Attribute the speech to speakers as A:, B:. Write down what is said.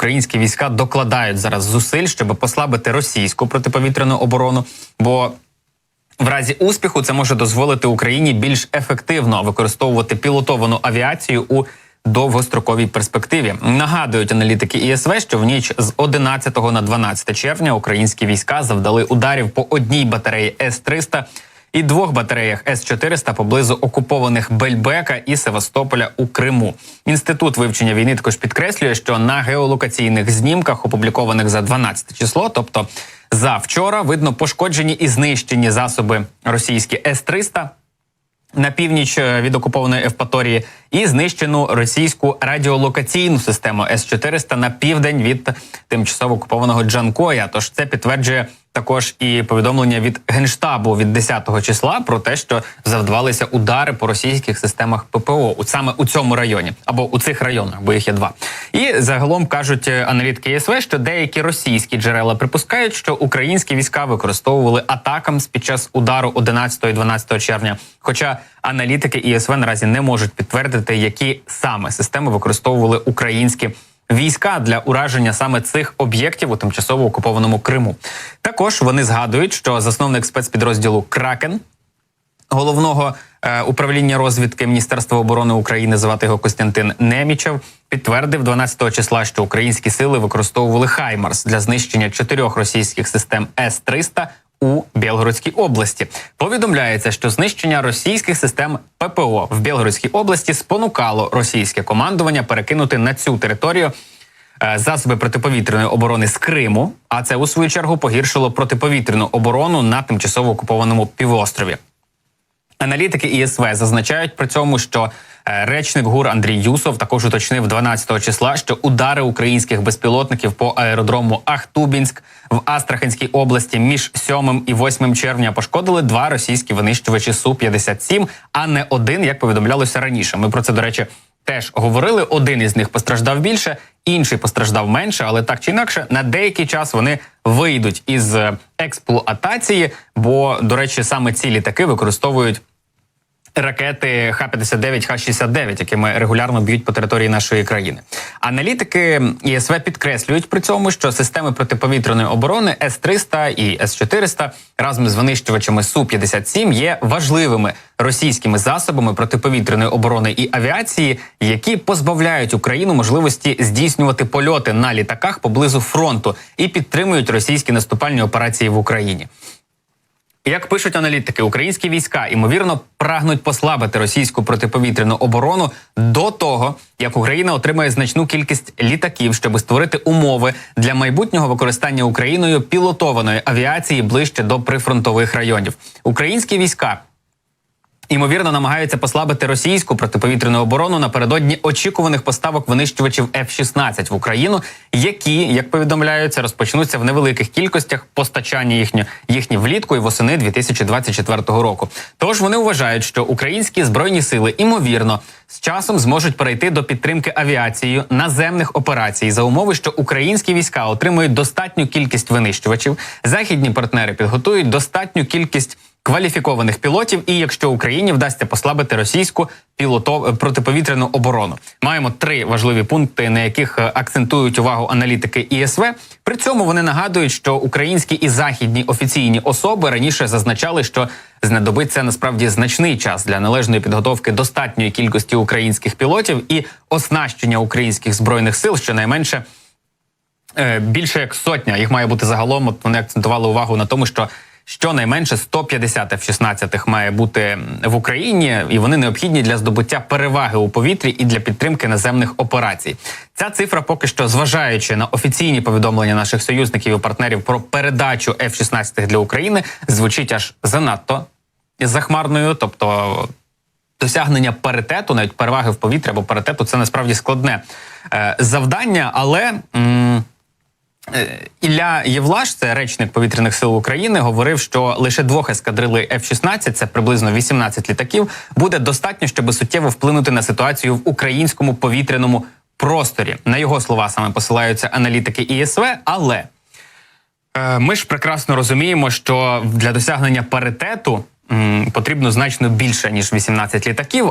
A: українські війська докладають зараз зусиль, щоб послабити російську протиповітряну оборону. Бо в разі успіху це може дозволити Україні більш ефективно використовувати пілотовану авіацію у довгостроковій перспективі. Нагадують аналітики ІСВ, що в ніч з 11 на 12 червня українські війська завдали ударів по одній батареї С-300 і двох батареях С-400 поблизу окупованих Бельбека і Севастополя у Криму. Інститут вивчення війни також підкреслює, що на геолокаційних знімках, опублікованих за 12 число, тобто за вчора, видно пошкоджені і знищені засоби російські С-300 на північ е, від окупованої Евпаторії і знищену російську радіолокаційну систему С-400 на південь від тимчасово окупованого Джанкоя. Тож це підтверджує також і повідомлення від генштабу від 10 числа про те, що завдавалися удари по російських системах ППО у саме у цьому районі або у цих районах, бо їх є два. І загалом кажуть е, аналітики ЄСВ, що деякі російські джерела припускають, що українські війська використовували атакам під час удару 11 і 12 червня. Хоча аналітики ІСВ наразі не можуть підтвердити, які саме системи використовували українські війська для ураження саме цих об'єктів у тимчасово окупованому Криму. Також вони згадують, що засновник спецпідрозділу Кракен головного е, управління розвідки Міністерства оборони України, звати його Костянтин Немічев, підтвердив 12 числа, що українські сили використовували Хаймарс для знищення чотирьох російських систем С-300 у Білгородській області. Повідомляється, що знищення російських систем ППО в Білгородській області спонукало російське командування перекинути на цю територію е, засоби протиповітряної оборони з Криму. А це у свою чергу погіршило протиповітряну оборону на тимчасово окупованому півострові. Аналітики ІСВ зазначають при цьому, що е, речник ГУР Андрій Юсов також уточнив 12 числа, що удари українських безпілотників по аеродрому Ахтубінськ в Астраханській області між 7 і 8 червня пошкодили два російські винищувачі су 57 а не один, як повідомлялося раніше. Ми про це до речі теж говорили. Один із них постраждав більше, інший постраждав менше, але так чи інакше, на деякий час вони вийдуть із е, експлуатації. Бо, до речі, саме ці літаки використовують ракети Х-59, Х-69, якими регулярно б'ють по території нашої країни. Аналітики ІСВ підкреслюють при цьому, що системи протиповітряної оборони С-300 і С-400 разом з винищувачами Су-57 є важливими російськими засобами протиповітряної оборони і авіації, які позбавляють Україну можливості здійснювати польоти на літаках поблизу фронту і підтримують російські наступальні операції в Україні. Як пишуть аналітики, українські війська ймовірно прагнуть послабити російську протиповітряну оборону до того, як Україна отримає значну кількість літаків, щоб створити умови для майбутнього використання Україною пілотованої авіації ближче до прифронтових районів. Українські війська Імовірно, намагаються послабити російську протиповітряну оборону напередодні очікуваних поставок винищувачів F-16 в Україну, які, як повідомляються, розпочнуться в невеликих кількостях постачання їхні, їхні влітку і восени 2024 року. Тож вони вважають, що українські збройні сили імовірно з часом зможуть перейти до підтримки авіацією наземних операцій за умови, що українські війська отримують достатню кількість винищувачів. Західні партнери підготують достатню кількість кваліфікованих пілотів, і якщо Україні вдасться послабити російську пілотов протиповітряну оборону, маємо три важливі пункти, на яких е, акцентують увагу аналітики ІСВ. При цьому вони нагадують, що українські і західні офіційні особи раніше зазначали, що знадобиться насправді значний час для належної підготовки достатньої кількості українських пілотів і оснащення українських збройних сил, щонайменше. е, Більше як сотня їх має бути загалом. От вони акцентували увагу на тому, що щонайменше 150 F-16 має бути в Україні, і вони необхідні для здобуття переваги у повітрі і для підтримки наземних операцій. Ця цифра, поки що, зважаючи на офіційні повідомлення наших союзників і партнерів про передачу F-16 для України, звучить аж занадто захмарною, тобто. Досягнення паритету, навіть переваги в повітрі або паритету, це насправді складне е, завдання, але Ілля Євлаш, це речник повітряних сил України, говорив, що лише двох ескадрилей F-16, це приблизно 18 літаків, буде достатньо, щоб суттєво вплинути на ситуацію в українському повітряному просторі. На його слова саме посилаються аналітики ІСВ, але е, ми ж прекрасно розуміємо, що для досягнення паритету потрібно значно більше ніж 18 літаків.